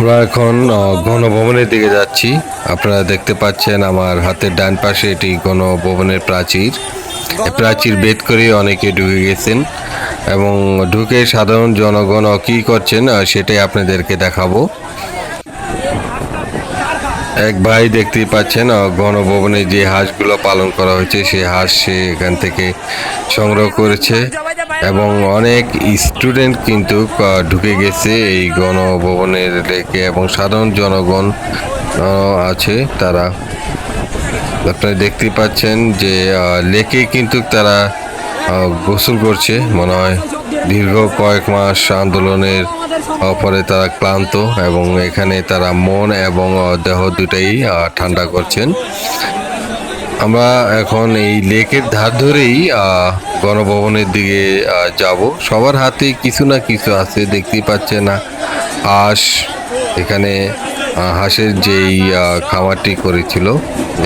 আমরা এখন গণভবনের দিকে যাচ্ছি। আপনারা দেখতে পাচ্ছেন আমার হাতের ডান পাশে এটি গণভবনের প্রাচীর। প্রাচীর বেদ করে অনেকে ঢুকে গেছেন এবং ঢুকে সাধারণ জনগণ কি করছেন সেটাই আপনাদেরকে দেখাবো। এক ভাই দেখতেই পাচ্ছেন গণভবনে যে হাঁসগুলো পালন করা হয়েছে, সেই হাঁস সে এখান থেকে সংগ্রহ করেছে। এবং অনেক স্টুডেন্ট কিন্তু ঢুকে গেছে এই গণভবনের লেকে এবং সাধারণ জনগণ আছে তারা। আপনারা দেখতে পাচ্ছেন যে লেকে কিন্তু তারা গোসল করছে। মনে হয় দীর্ঘ কয়েক মাস আন্দোলনের পরে তারা ক্লান্ত এবং এখানে তারা মন এবং দেহ দুটাই ঠান্ডা করছেন। আমরা এখন এই লেকের ধার ধরেই গণভবনের দিকে যাব। সবার হাতে কিছু না কিছু আছে, দেখতেই পাচ্ছে না। হাঁস, এখানে হাঁসের যেই খামারটি করেছিল,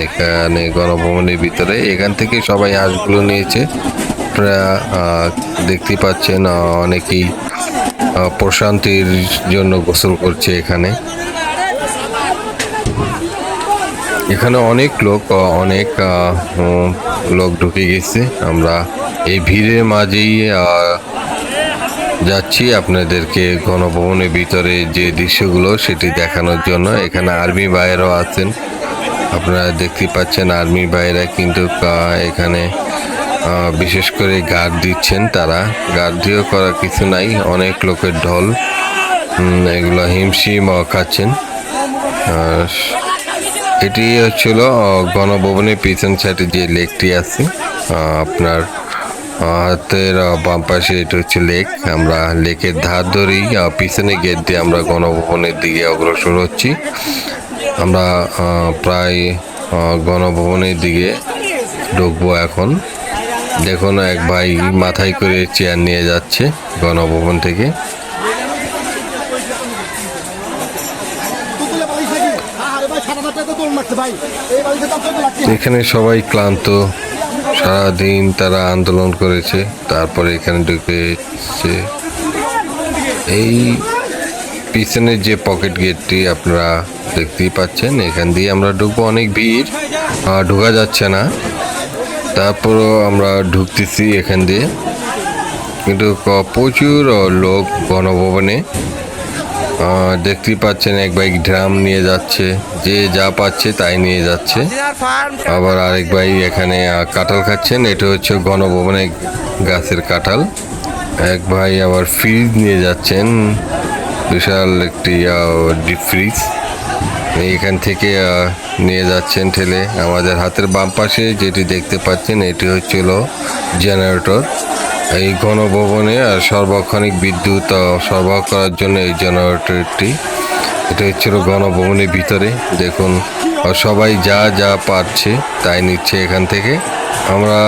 এখানে গণভবনের ভিতরে। এখান থেকে সবাই হাঁসগুলো নিয়েছে। দেখতেই পাচ্ছেন অনেকেই প্রশান্তির জন্য গোসল করছে এখানে। এখানে অনেক লোক অনেক লোক ঢুকে গেছে। আমরা এই ভিড়ের মাঝেই যাচ্ছি আপনাদেরকে গণভবনের ভিতরে যে দৃশ্যগুলো সেটি দেখানোর জন্য। এখানে আর্মি ভাইয়েরাও আছেন। আপনারা দেখতে পাচ্ছেন আর্মি ভাইয়েরা কিন্তু এখানে বিশেষ করে গার্ড দিচ্ছেন তারা। গার্ড দিয়েও করা কিছু নাই, অনেক লোকের ঢল এগুলো হিমশিম খাচ্ছেন। আর এটি হচ্ছিল গণভবনের পিছন সাইডে যে লেকটি আছে আপনার হাতের বাম পাশে এটা হচ্ছে লেক। আমরা লেকের ধার ধরেই পিছনে গেট দিয়ে আমরা গণভবনের দিকে অগ্রসর হচ্ছি। আমরা প্রায় গণভবনের দিকে ঢুকবো এখন। দেখুন, এক ভাই মাথায় করে চেয়ার নিয়ে যাচ্ছে গণভবন থেকে। এখানে সবাই ক্লান্ত। সারাদিন তারা আন্দোলন করেছে, তারপরে এখানে ঢুকেছে এই পিছনের যে পকেট গেটটি আপনারা দেখতেই পাচ্ছেন, এখান দিয়ে আমরা ঢুকবো। অনেক ভিড় ঢোকা যাচ্ছে না। তারপরও আমরা ঢুকতেছি এখান দিয়ে। কিন্তু প্রচুর লোক গণভবনে দেখতেই পাচ্ছেন এক বাইক ড্রাম নিয়ে যাচ্ছে। যে যা পাচ্ছে তাই নিয়ে যাচ্ছে। আবার আরেক ভাই এখানে কাঁঠাল খাচ্ছেন। এটা হচ্ছে গণভবনে গাছের কাঁঠাল। এক ভাই আবার ফ্রিজ নিয়ে যাচ্ছেন। বিশাল একটি ডিপ ফ্রিজ। এখান থেকে নিয়ে যাচ্ছেন ঠেলে। আমাদের হাতের বাম পাশে যেটি দেখতে পাচ্ছেন, এটি হচ্ছিল জেনারেটর। এই গণভবনে আর সর্বক্ষণিক বিদ্যুৎ সরবরাহ করার জন্য এই জেনারেটরটি এটা হচ্ছিল গণভবনের ভিতরে। দেখুন সবাই যা যা পারছে তাই নিচ্ছে এখান থেকে। আমরা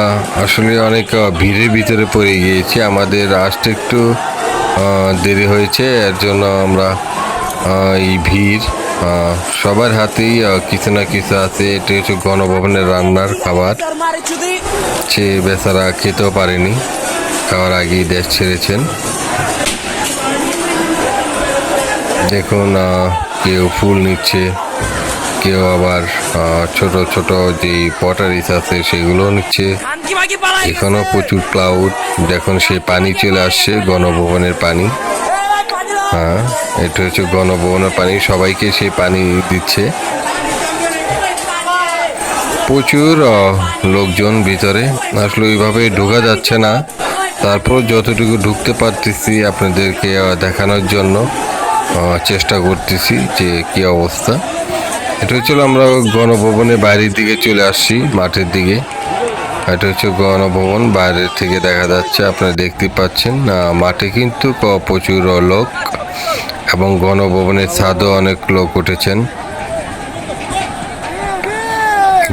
আসলে অনেক ভিড়ের ভিতরে পড়ে গিয়েছি। আমাদের আসতে একটু দেরি হয়েছে এর জন্য আমরা এই ভিড় সবার হাতেই কিছু না কিছু আছে। এটি হচ্ছে গণভবনের রান্নার খাবার। সে বেচারা খেতেও পারেনি। খাওয়ার আগেই দেশ ছেড়েছেন। দেখুন কেউ ফুল নিচ্ছে, কেউ আবার ছোট ছোট যে পটারিস আছে সেগুলো নিচ্ছে। এখানেও প্রচুর ক্লাউড দেখুন সে পানি চলে আসছে, গণভবনের পানি। হ্যাঁ এটা হচ্ছে গণভবনের পানি, সবাইকে সে পানি দিচ্ছে। প্রচুর লোকজন ভিতরে, আসলে ওইভাবে ঢোকা যাচ্ছে না। তারপর যতটুকু ঢুকতে পারতেছি আপনাদেরকে দেখানোর জন্য চেষ্টা করতেছি যে কি অবস্থা। এটা হচ্ছিল আমরা গণভবনের বাইরের দিকে চলে আসছি, মাঠের দিকে। এটা হচ্ছে গণভবন, বাইরের থেকে দেখা যাচ্ছে, আপনারা দেখতে পাচ্ছেন মাঠে কিন্তু প্রচুর লোক এবং গণভবনের ছাদও অনেক লোক উঠেছেন।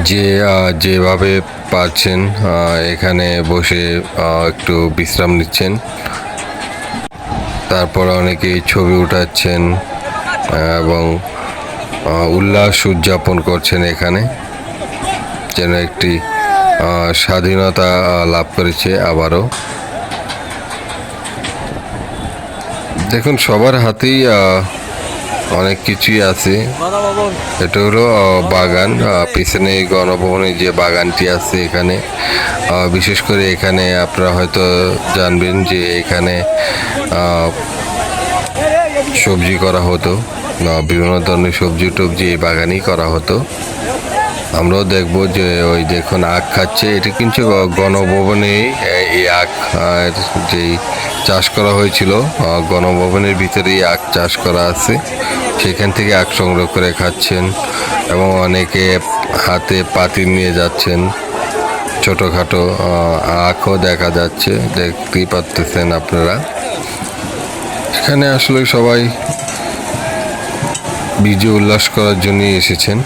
যে যেভাবে পারছেন এখানে বসে একটু বিশ্রাম নিচ্ছেন। তারপর অনেকেই ছবি উঠাচ্ছেন এবং উল্লাস উদযাপন করছেন এখানে। যেন একটি স্বাধীনতা লাভ করেছে আবারও। দেখুন, সবার হাতেই অনেক কিছুই আছে। এটা হলো বাগান পিছনে গণভবনের যে বাগানটি আছে এখানে। বিশেষ করে এখানে আপনারা হয়তো জানবেন যে এখানে সবজি করা হতো বিভিন্ন ধরনের সবজি টবজি এই বাগানেই করা হতো। আমরাও দেখব যে ওই দেখুন আখ খাচ্ছে। এটা কিন্তু গণভবনে এই আখ যেই চাষ করা হয়েছিল গণভবনের ভিতরেই আখ চাষ করা আছে। সেখান থেকে আখ সংগ্রহ করে খাচ্ছেন এবং অনেকে হাতে পাতি নিয়ে যাচ্ছেন। ছোটোখাটো আখও দেখা যাচ্ছে, দেখতেই পারতেছেন আপনারা। এখানে আসলে সবাই বিজয় উল্লাস করার জন্যই এসেছেন।